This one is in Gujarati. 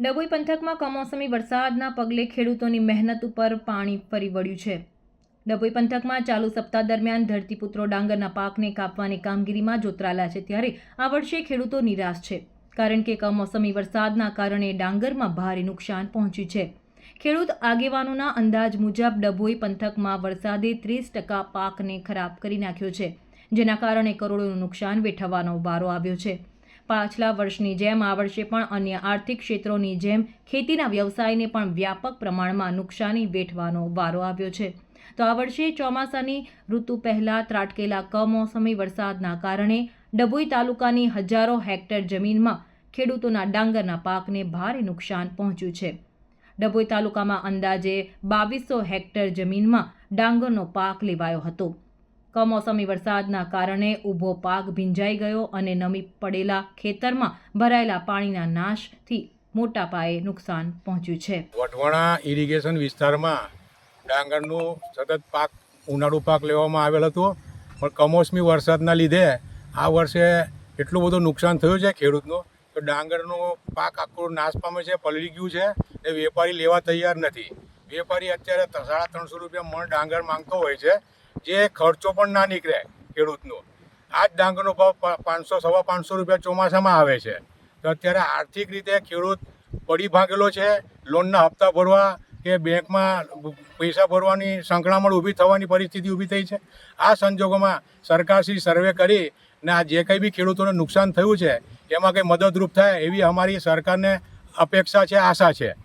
ડભોઈ પંથકમાં કમોસમી વરસાદના પગલે ખેડૂતોની મહેનત ઉપર પાણી ફરી વળ્યું છે. ડભોઈ પંથકમાં ચાલુ સપ્તાહ દરમિયાન ધરતીપુત્રો ડાંગરના પાકને કાપવાની કામગીરીમાં જોતરાયેલા છે ત્યારે આ વર્ષે ખેડૂતો નિરાશ છે, કારણ કે કમોસમી વરસાદના કારણે ડાંગરમાં ભારે નુકસાન પહોંચ્યું છે. ખેડૂત આગેવાનોના અંદાજ મુજબ ડભોઈ પંથકમાં વરસાદે ત્રીસ ટકા પાકને ખરાબ કરી નાખ્યો છે, જેના કારણે કરોડોનું નુકસાન વેઠવવાનો વારો આવ્યો છે. પાછલા વર્ષની જેમ આ વર્ષે પણ અન્ય આર્થિક ક્ષેત્રોની જેમ ખેતીના વ્યવસાયને પણ વ્યાપક પ્રમાણમાં નુકસાની વેઠવાનો વારો આવ્યો છે. તો આ વર્ષે ચોમાસાની ઋતુ પહેલાં ત્રાટકેલા કમોસમી વરસાદના કારણે ડભોઈ તાલુકાની હજારો હેક્ટર જમીનમાં ખેડૂતોના ડાંગરના પાકને ભારે નુકસાન પહોંચ્યું છે. ડભોઈ તાલુકામાં અંદાજે બાવીસો હેક્ટર જમીનમાં ડાંગરનો પાક લેવાયો હતો. કમોસમી વરસાદના કારણે ઊભો પાક ભીંજાઈ ગયો અને નમી પડેલા ખેતરમાં ભરાયેલા પાણીના નાશથી મોટા પાયે નુકસાન પહોંચ્યું છે. વઢવાણા ઇરિગેશન વિસ્તારમાં ડાંગરનું સતત પાક, ઉનાળુ પાક લેવામાં આવેલ હતો. પણ કમોસમી વરસાદના લીધે આ વર્ષે એટલું બધું નુકસાન થયું છે ખેડૂતનું તો ડાંગરનો પાક આખો નાશ પામે છે, પલળી ગયું છે એ વેપારી લેવા તૈયાર નથી. વેપારી અત્યારે સાડા ત્રણસો રૂપિયા મણ ડાંગર માંગતો હોય છે. જે ખર્ચો પણ ના નીકળે ખેડૂતનો. આ જ ડાંગરનો ભાવ પાંચસો, સવા પાંચસો રૂપિયા ચોમાસામાં આવે છે. તો અત્યારે આર્થિક રીતે ખેડૂત પડી ભાગેલો છે, લોનના હપ્તા ભરવા કે બેંકમાં પૈસા ભરવાની સંકળામણ ઊભી થવાની પરિસ્થિતિ ઊભી થઈ છે. આ સંજોગોમાં સરકારશ્રી સર્વે કરી ને આ જે કંઈ બી ખેડૂતોને નુકસાન થયું છે, એમાં કંઈ મદદરૂપ થાય એવી અમારી સરકારને અપેક્ષા છે, આશા છે.